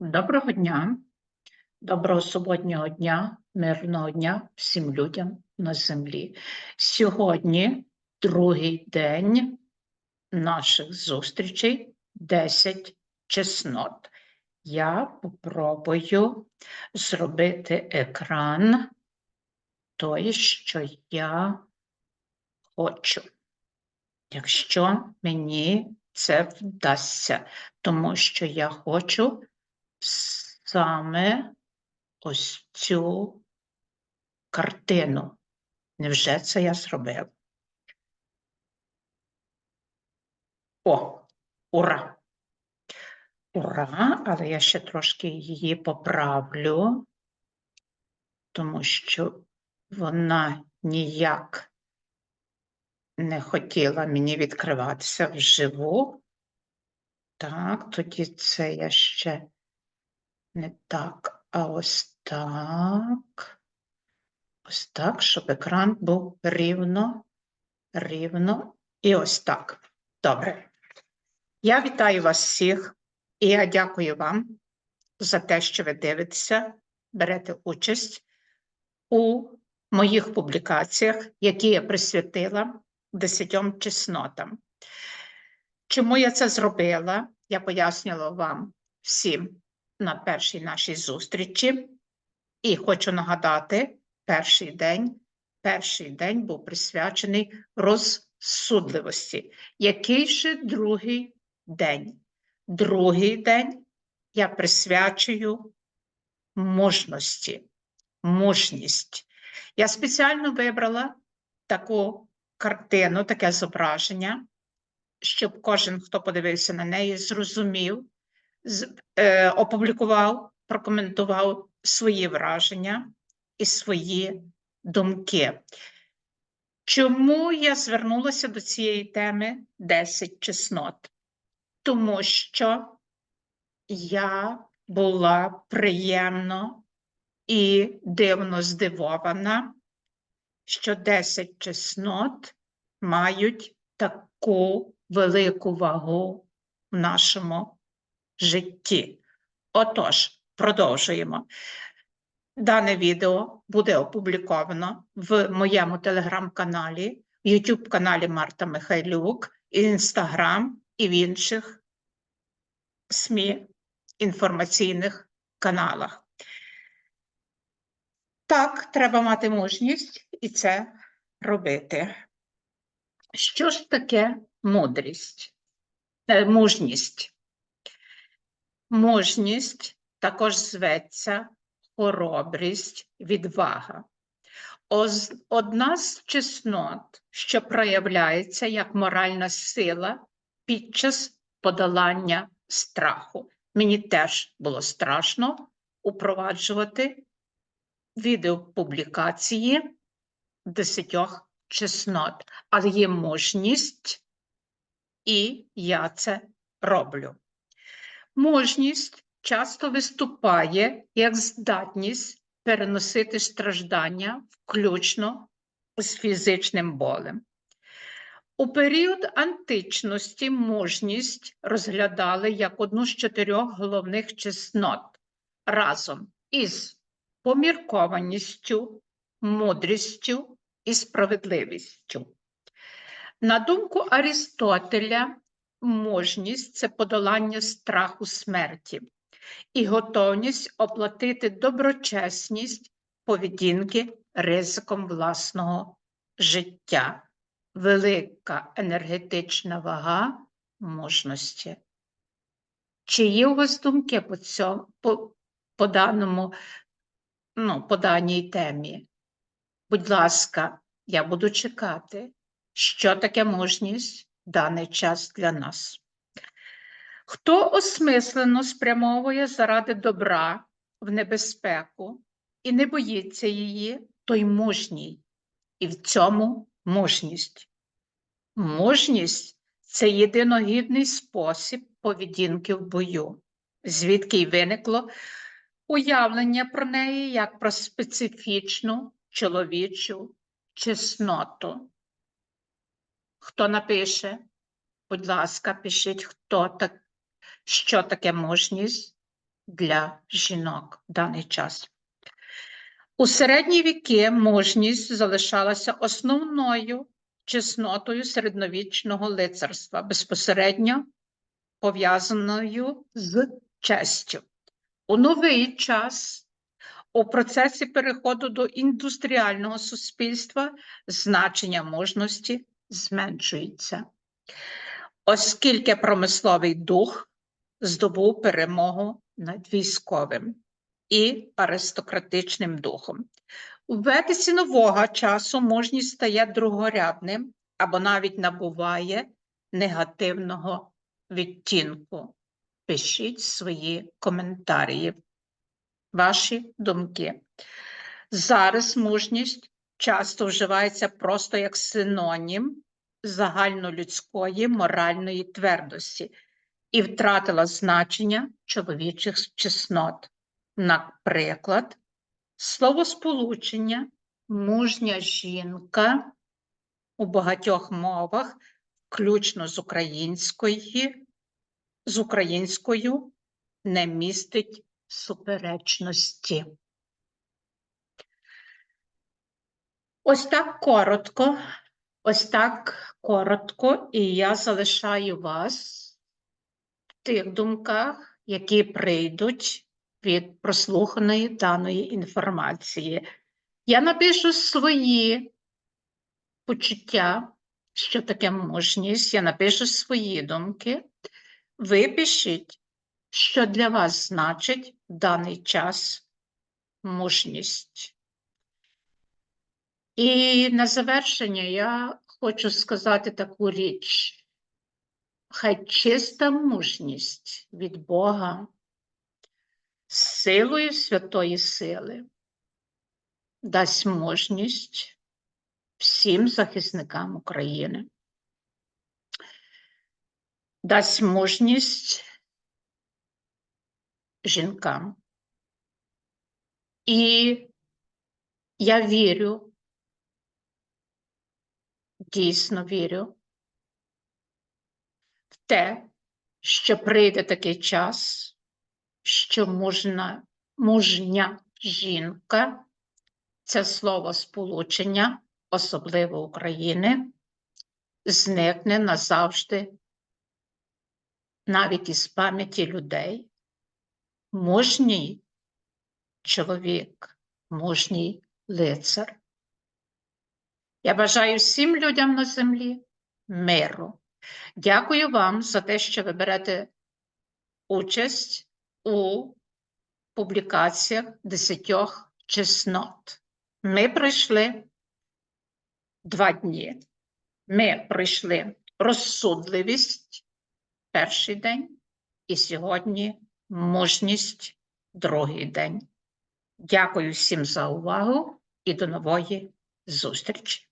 Доброго дня, доброго суботнього дня, мирного дня всім людям на землі. Сьогодні другий день наших зустрічей 10 чеснот. Я попробую зробити екран той, що я хочу. Якщо мені це вдасться, тому що я хочу саме ось цю картину. Невже це я зробив? О, ура! Ура! Але я ще трошки її поправлю, тому що вона ніяк не хотіла мені відкриватися вживу. Так, тоді це я ще не так, а ось так. Ось так, щоб екран був рівно, рівно і ось так. Добре. Я вітаю вас всіх і я дякую вам за те, що ви дивитеся, берете участь у моїх публікаціях, які я присвятила десятьом чеснотам. Чому я це зробила? Я пояснювала вам всім на першій нашій зустрічі. І хочу нагадати, перший день, перший день був присвячений розсудливості. Який же другий день? Другий день я присвячую мужності, мужність. Я спеціально вибрала таку картину, таке зображення, щоб кожен, хто подивився на неї, зрозумів, опублікував, прокоментував свої враження і свої думки. Чому я звернулася до цієї теми 10 чеснот? Тому що я була приємно і дивно здивована, що 10 чеснот мають таку велику вагу в нашому житті. Отож, продовжуємо. Дане відео буде опубліковано в моєму телеграм-каналі, YouTube каналі Марта Михайлюк, Інстаграм і в інших СМІ інформаційних каналах. Так, треба мати мужність і це робити. Що ж таке мудрість? Е, мужність? Мужність також зветься хоробрість, відвага. Одна з чеснот, що проявляється як моральна сила під час подолання страху. Мені теж було страшно упроваджувати відеопублікації десятьох чеснот, але є мужність, і я це роблю. Мужність часто виступає як здатність переносити страждання, включно з фізичним болем. У період античності мужність розглядали як одну з чотирьох головних чеснот разом із поміркованістю, мудрістю і справедливістю. На думку Арістотеля, мужність це подолання страху смерті і готовність оплатити доброчесність поведінки ризиком власного життя. Велика енергетична вага мужності. Чи є у вас думки по цьому, по, по даному, ну, по даній темі? Будь ласка, я буду чекати, що таке мужність даний час для нас. Хто осмислено спрямовує заради добра в небезпеку і не боїться її, той мужній, і в цьому мужність. Мужність це єдиногідний спосіб поведінки в бою, звідки й виникло уявлення про неї як про специфічну чоловічу чесноту. Хто напише? Будь ласка, пишіть, хто так, що таке мужність для жінок в даний час. У середні віки мужність залишалася основною чеснотою середньовічного лицарства, безпосередньо пов'язаною з честю. У новий час у процесі переходу до індустріального суспільства значення мужності зменшується, оскільки промисловий дух здобув перемогу над військовим і аристократичним духом. У ведиці нового часу мужність стає другорядним або навіть набуває негативного відтінку. Пишіть свої коментарі, ваші думки. Зараз мужність часто вживається просто як синонім загальнолюдської моральної твердості і втратила значення чоловічих чеснот. Наприклад, словосполучення мужня жінка у багатьох мовах, включно з української, з українською, не містить суперечності. Ось так коротко, ось так коротко, і я залишаю вас в тих думках, які прийдуть від прослуханої даної інформації. Я напишу свої почуття, що таке мужність, я напишу свої думки. Ви пишіть, що для вас значить в даний час мужність. І на завершення я хочу сказати таку річ. Хай чиста мужність від Бога з силою святої сили дасть мужність всім захисникам України, дасть мужність жінкам. І я вірю, дійсно вірю в те, що прийде такий час, що мужна, мужня жінка, це слово сполучення, особливо України, зникне назавжди навіть із пам'яті людей. Мужній чоловік, мужній лицар. Я бажаю всім людям на землі миру. Дякую вам за те, що ви берете участь у публікаціях десятьох чеснот. Ми пройшли два дні. Ми пройшли розсудливість перший день, і сьогодні мужність другий день. Дякую всім за увагу і до нової зустрічі.